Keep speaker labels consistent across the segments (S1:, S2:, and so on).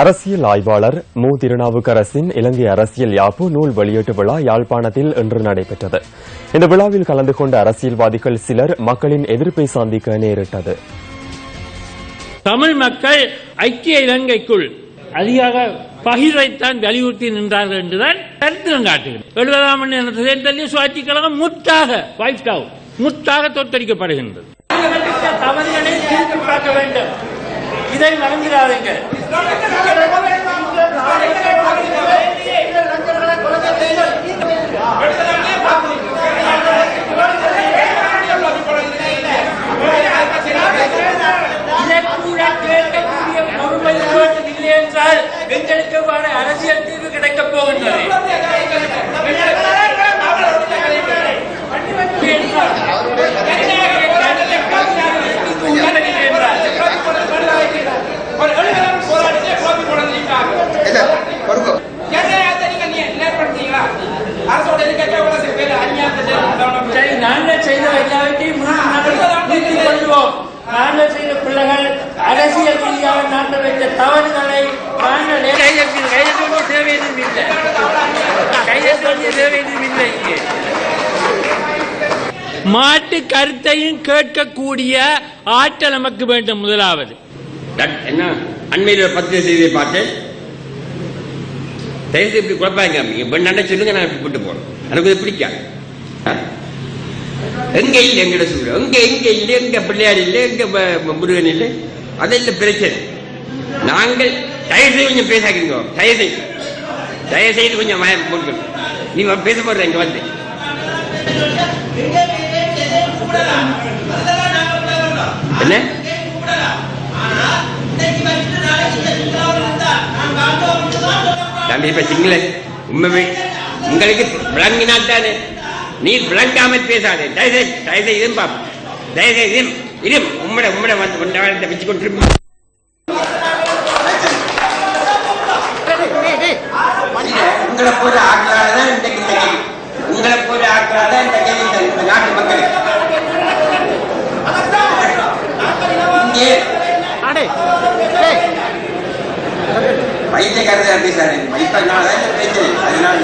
S1: அரசியல் ஆய்வாளர் மு. திருநாவுக்கரசின் இலங்கை அரசியல் யாப்பு நூல் வெளியீட்டு விழா யாழ்ப்பாணத்தில் இன்று நடைபெற்றது. இந்த விழாவில் கலந்து கொண்ட அரசியல்வாதிகள் சிலர் மக்களின் எதிர்ப்பை சந்திக்க நேரிட்டது.
S2: தமிழ் மக்கள் ஐக்கிய இலங்கைக்குள் அதிக பகிர்வைத்தான் வலியுறுத்தி நின்றார்கள் என்றுதான் சரித்திரம் காட்டுகிறது. எழுபதாம் ஆண்டு தேர்தலில் சுவாட்சி கழகம் முற்றாக அவுட் முற்றாக தோற்கடிக்கப்படுகின்றது. தவறுகளை திருப்பி பார்க்க வேண்டும். இதை மறந்துடாதீங்க ভাগে அரசியல் ரீதியாக நாங்கள் வைத்த தவறுகளை நாங்கள் கையெழுத்து கையெழுத்து தேவை எதுவும் இல்லை கையெழுத்து தேவை எதுவும் இல்லை இங்கே. மாட்டு கருத்தையும் கேட்கக்கூடிய ஆற்றல் நமக்கு வேண்டும் முதலாவது.
S3: என்ன? அண்மையில் ஒரு பத்திரிகை செய்தியை பார்த்தேன். தயவுசெய்து இப்படி குழப்பாங்க வேண்டாண்ட சொல்லுங்க நான் இப்படி விட்டு போறேன். எனக்கு இது பிடிக்காது? எங்க இல்லை எங்கிட்ட சொல்ற எங்க எங்க இல்லை எங்க பிள்ளையார் இல்லை எங்க முருகன் இல்லை? அதெல்லாம் பிரச்சனை. நாங்கள் தயவுசெய்து கொஞ்சம் பேசாக்கிறீங்க தயவு செய்து தயவு செய்து கொஞ்சம் மயம் போட்டு நீ பேச போடுற இங்க வந்து. என்ன? தம்பி இப்ப சிங்கள உண்மை உங்களுக்கு விளங்கினால் தானே நீ விளங்காமல் பேசாதே. தயவுசெய்து தயவு செய்து பாப்பா தயவு செய்து இரும் உம்மட உம்மட வந்து கொண்டாடத்தை வச்சு கொண்டு உங்களை போல ஆட்களால தான் உங்களை போல ஆட்களால தான் இந்த கேள்வி. இந்த- இந்த நாட்டு மக்களுக்கு இங்கே பைத்தியக்காரதா பேசாரு பைத்தியனால தான் இந்த பிரச்சனை அதனால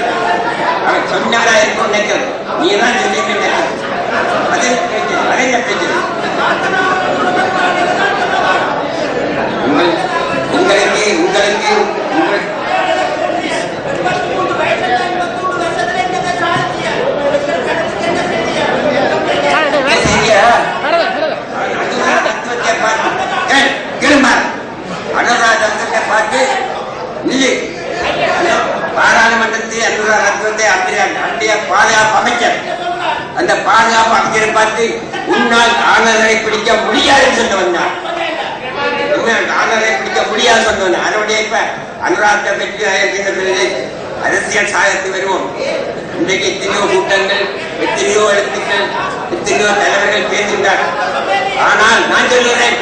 S3: அவன் சொன்னாரா இருக்கும் நினைக்கிறது நீ தான் சொல்லிட்டு நினைக்கிறது அது என்ன Thank you. உன்னால் பிடிக்க முடியாதுன்னு சொல்ல வந்தான் உன்னால் பிடிக்க முடியாது சொன்னவன். அதனுடைய இப்ப அனுராத்தை பற்றி பேசுறது அரசியல் சாதத்து வருவோம். இன்றைக்கு எத்தனையோ கூட்டங்கள் எத்தனையோ எழுத்துக்கள் எத்தனையோ தலைவர்கள் பேசுகின்றார் ஆனால் நான் சொல்லுகிறேன்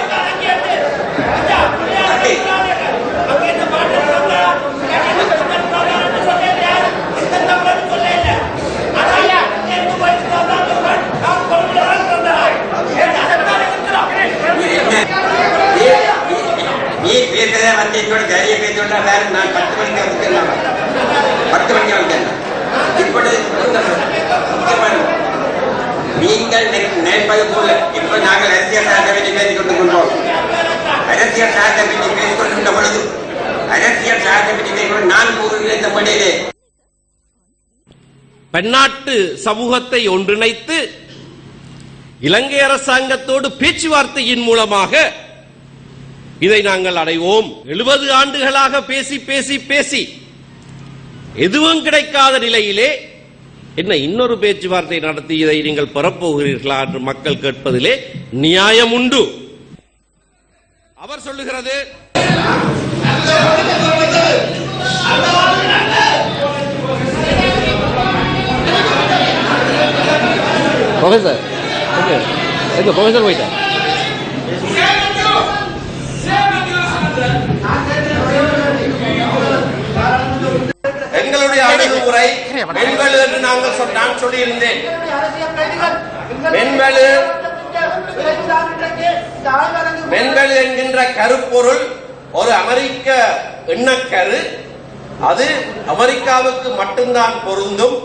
S3: பேசுறத வந்து என்னோட தைரிய பேசுறா வேற நான் பத்து மணிக்கு வந்துக்கலாம் பத்து மணிக்கு வந்துடலாம் இப்பொழுது முக்கியமான நீங்கள் நினை- நினைப்பது போல இப்ப நாங்கள் அரசியல் சார்ந்த பற்றி பேசிக் கொண்டு கொண்டோம் அரசியல் சார்ந்த பற்றி பேசிக் கொண்டிருந்த பொழுது அரசியல் சார்ந்த பற்றி பேசிக் நான் கூறுகிறேன் இந்த மொழியிலே
S4: பெண்ணாட்டு சமூகத்தை ஒன்றிணைத்து இலங்கை அரசாங்கத்தோடு பேச்சுவார்த்தையின் மூலமாக இதை நாங்கள் அடைவோம். எழுபது ஆண்டுகளாக பேசி பேசி பேசி. எதுவும் கிடைக்காத நிலையிலே என்ன இன்னொரு பேச்சுவார்த்தை நடத்தி இதை நீங்கள் பெறப்போகிறீர்களா என்று மக்கள் கேட்பதிலே நியாயம் உண்டு. அவர் சொல்லுகிறது
S5: ப்ரொஃபசர் ஓகே ப்ரொஃபசர் போயிட்டா
S4: அணுகுமுறை பெண்கள் என்று நாங்கள் நான் சொல்லியிருந்தேன். பெண்கள் பெண்கள் என்கின்ற கருப்பொருள் ஒரு அமெரிக்க எண்ணக்கரு. அது அமெரிக்காவுக்கு மட்டும்தான் பொருந்தும்.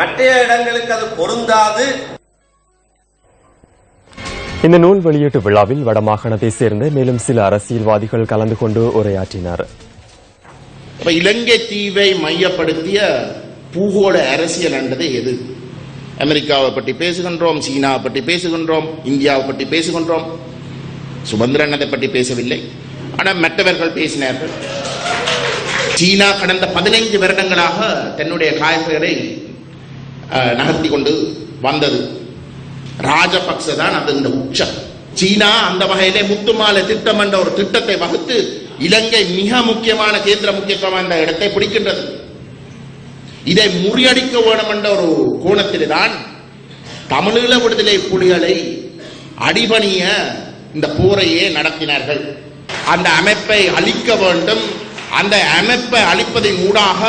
S4: மற்ற இடங்களுக்கு அது பொருந்தாது.
S1: இந்த நூல் வெளியீட்டு விழாவில் வடமாகாணத்தை சேர்ந்த மேலும் சில அரசியல்வாதிகள் கலந்து கொண்டு உரையாற்றினர்.
S6: அப்ப இலங்கை தீவை மையப்படுத்திய பூகோள அரசியல் என்றது எது? அமெரிக்காவை பற்றி பேசுகின்றோம் சீனாவை பற்றி பேசுகின்றோம் இந்தியாவை பற்றி பேசுகின்றோம். சுபந்திரன் அதை பற்றி பேசவில்லை. ஆனால் மற்றவர்கள் பேசினார்கள். சீனா கடந்த பதினைந்து வருடங்களாக தன்னுடைய காய்கறிகளை நகர்த்தி கொண்டு வந்தது. ராஜபக்ச தான் அது இந்த உச்சம். சீனா அந்த வகையிலே முத்துமாலை திட்டம் என்ற ஒரு திட்டத்தை வகுத்து இலங்கை மிக முக்கியமான கேந்திர முக்கியத்துவம் என்ற இடத்தை பிடிக்கின்றது. இதை முறியடிக்க வேண்டும் என்ற ஒரு கோணத்தில்தான் தமிழீழ விடுதலை புலிகளை அடிபணிய இந்த போரையே நடத்தினார்கள். அந்த அமைப்பை அழிக்க வேண்டும். அந்த அமைப்பை அழிப்பதன் ஊடாக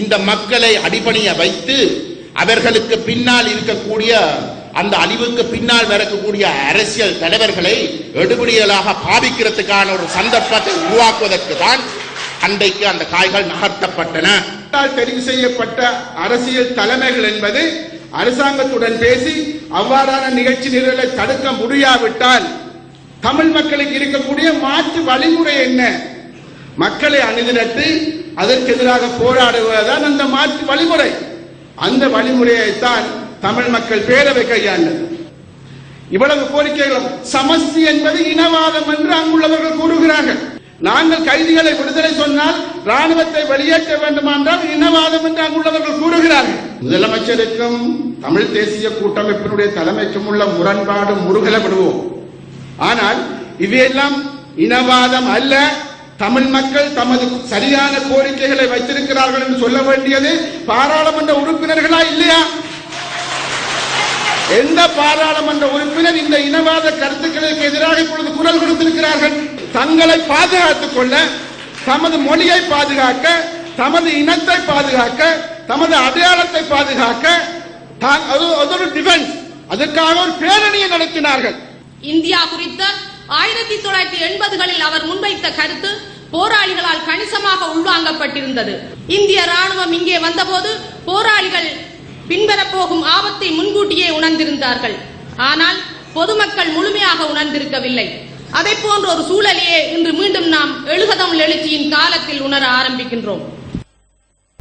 S6: இந்த மக்களை அடிபணிய வைத்து அவர்களுக்கு பின்னால் இருக்கக்கூடிய அந்த அழிவுக்கு பின்னால் வரக்கூடிய அரசியல் தலைவர்களை எடுபடியலாக பாவிக்கிறதுக்கான ஒரு சந்தர்ப்பத்தை உருவாக்குவதற்கு தான் அன்றைக்கு அந்த காய்கள் நகர்த்தப்பட்டன.
S7: தெரிவு செய்யப்பட்ட அரசியல் தலைமைகள் என்பது அரசாங்கத்துடன் பேசி அவ்வாறான நிகழ்ச்சி நிரலை தடுக்க முடியாவிட்டால் தமிழ் மக்களுக்கு இருக்கக்கூடிய மாற்று வழிமுறை என்ன? மக்களை அணிதிரட்டி அதற்கு எதிராக போராடுவதுதான் அந்த மாற்று வழிமுறை. அந்த வழிமுறையைத்தான் தமிழ் மக்கள் பேரவை கையாண்டது இவ்வளவு கோரிக்கைகளும் சமஸ்தி என்பது இனவாதம் என்று அங்குள்ளவர்கள் கூறுகிறார்கள். நாங்கள் கைதிகளை விடுதலை சொன்னால் ராணுவத்தை வெளியேற்ற வேண்டுமென்றால் இனவாதம் என்று அங்குள்ளவர்கள் கூறுகிறார்கள். முதலமைச்சருக்கும் தமிழ் தேசிய கூட்டமைப்பினுடைய தலைமைக்கும் உள்ள முரண்பாடு முருகல விடுவோம். ஆனால் இவையெல்லாம் இனவாதம் அல்ல. தமிழ் மக்கள் தமது சரியான கோரிக்கைகளை வைத்திருக்கிறார்கள் என்று சொல்ல வேண்டியது பாராளுமன்ற உறுப்பினர்களா இல்லையா? எந்த பாராளுமன்ற உறுப்பினர் இந்த இனவாத கருத்துக்களுக்கு எதிராக இப்பொழுது குரல் கொடுத்திருக்கிறார்கள்? தங்களை பாதுகாத்துக் கொள்ள தமது மொழியை பாதுகாக்க தமது இனத்தை பாதுகாக்க தமது அடையாளத்தை பாதுகாக்க அது அது ஒரு டிஃபென்ஸ் அதற்காக ஒரு பேரணியை நடத்தினார்கள்.
S8: இந்தியா குறித்த ஆயிரத்தி தொள்ளாயிரத்தி எண்பதுகளில் அவர் முன்வைத்த கருத்து போராளிகளால் கணிசமாக உள்வாங்கப்பட்டிருந்தது. இந்திய ராணுவம் இங்கே வந்தபோது போராளிகள் பின்வரப்போகும் ஆபத்தை முன்கூட்டியே உணர்ந்திருந்தார்கள். ஆனால் பொதுமக்கள் முழுமையாக உணர்ந்திருக்கவில்லை. அதை போன்ற ஒரு சூழலையே இன்று மீண்டும் நாம் எழுகதம் எழுச்சியின் காலத்தில் உணர ஆரம்பிக்கின்றோம்.